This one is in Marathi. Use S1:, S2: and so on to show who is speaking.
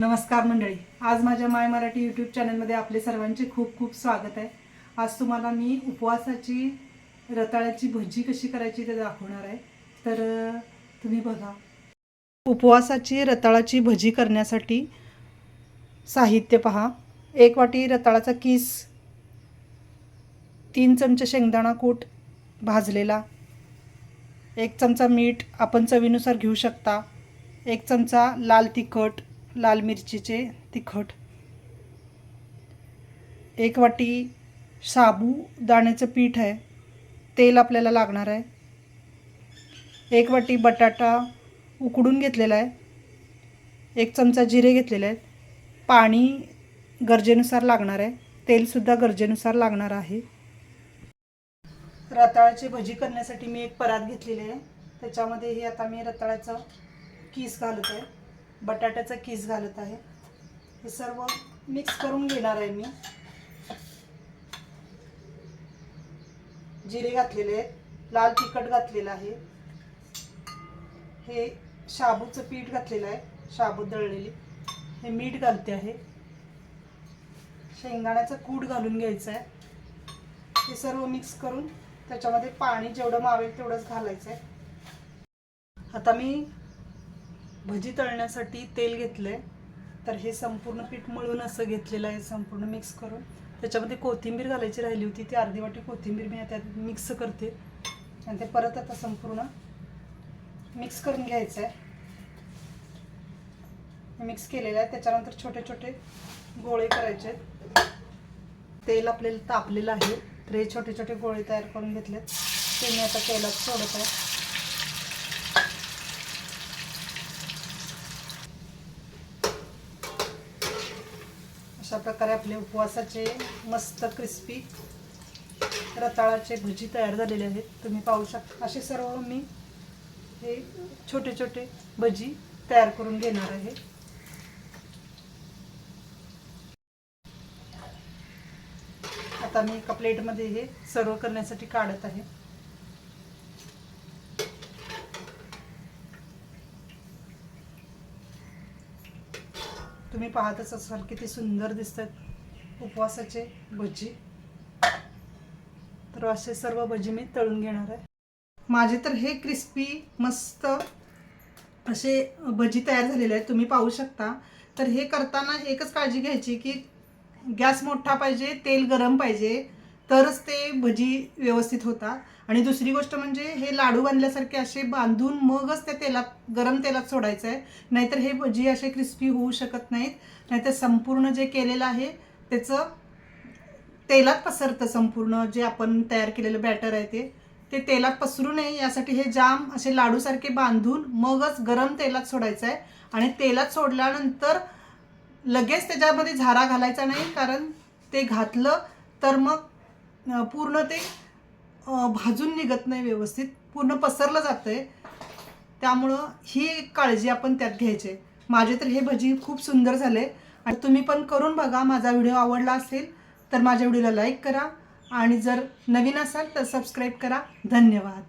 S1: नमस्कार मंडळी. आज माझ्या माय मराठी यूट्यूब चॅनलमध्ये आपले सर्वांचे खूप खूप स्वागत आहे. आज तुम्हाला मी उपवासाची रताळ्याची भजी कशी करायची ते दाखवणार आहे. तर तुम्ही बघा. उपवासाची रताळाची भजी करण्यासाठी साहित्य पहा. एक वाटी रताळाचा किस तीन चमचे शेंगदाणा कूट भाजलेला एक चमचा मीठ आपण चवीनुसार घेऊ शकता एक चमचा लाल तिखट लाल मिरचीचे तिखट. एक वाटी साबू दाण्याचं पीठ आहे. तेल आपल्याला लागणार आहे. एक वाटी बटाटा उकडून घेतलेला आहे. एक चमचा जिरे घेतलेले आहेत. पाणी गरजेनुसार लागणार आहे. तेलसुद्धा गरजेनुसार लागणार आहे. रताळ्याची भजी करण्यासाठी मी एक परात घेतलेली आहे. त्याच्यामध्ये हे आता मी रताळ्याचं किस घालत आहे बटाट्याचा किस घालत आहे. हे सर्व मिक्स करून घेणार आहे मी. जिरे घातलेले आहेत. लाल तिखट घातलेलं आहे. हे शाबूचं पीठ घातलेलं आहे. शाबू दळलेली. हे मीठ घालते आहे. शेंगदाण्याचं कूट घालून घ्यायचं आहे. हे सर्व मिक्स करून त्याच्यामध्ये पाणी जेवढं मावेल तेवढंच घालायचं आहे. आता मी भजी तळण्यासाठी तेल घेतलंय. तर हे संपूर्ण पीठ मळून असं घेतलेलं आहे संपूर्ण मिक्स करून. त्याच्यामध्ये कोथिंबीर घालायची राहिली होती ती अर्धी वाटी कोथिंबीर मी त्यात मिक्स करते. आणि ते परत आता संपूर्ण मिक्स करून घ्यायचं आहे मिक्स केलेलं आहे. त्याच्यानंतर छोटे छोटे गोळे करायचे. आहेत तेल आपल्याला तापलेलं आहे. तर हे छोटे छोटे गोळे तयार करून घेतलेत. ते मी आता तेलात सोडत आहे. अशा प्रकारे आपले उपवासाचे मस्त क्रिस्पी रताळाचे भजी तयार झालेले आहेत. तुम्ही पाहू शकता. असे सर्व मी हे छोटे छोटे भजी तयार करून घेणार आहे. आता मी एका प्लेटमध्ये हे सर्व करण्यासाठी काढत आहे. तुम्ही पाहतच असाल किती सुंदर दिसतात उपवासाचे भजी. तर असे सर्व भजी मी तळून घेणार आहे. माझे तर हे क्रिस्पी मस्त असे भजी तयार झालेले आहेत. तुम्ही पाहू शकता. तर हे करताना एकच काळजी घ्यायची की गॅस मोठा पाहिजे तेल गरम पाहिजे. तरच ते भजी व्यवस्थित होतात. आणि दुसरी गोष्ट म्हणजे हे लाडू बांधल्यासारखे असे बांधून मगच त्या तेलात गरम तेलात सोडायचं आहे नाहीतर हे भजी असे क्रिस्पी होऊ शकत नाहीत. नाहीतर संपूर्ण जे केलेलं आहे त्याचं तेलात पसरतं संपूर्ण जे आपण तयार केलेलं बॅटर आहे ते. ते तेलात पसरू नये यासाठी हे जाम असे लाडूसारखे बांधून मगच गरम तेलात सोडायचं आहे आणि तेलात सोडल्यानंतर लगेच त्याच्यामध्ये झारा घालायचा नाही कारण ते घातलं तर मग पूर्ण ते भाजून निघत नाही व्यवस्थित. पूर्ण पसरलं जातं आहे त्यामुळं ही एक काळजी आपण त्यात घ्यायची. माझे तर हे भजी खूप सुंदर झाले. आणि तुम्ही पण करून बघा. माझा व्हिडिओ आवडला असेल तर माझ्या व्हिडिओला लाईक करा. आणि जर नवीन असाल तर सबस्क्राईब करा. धन्यवाद.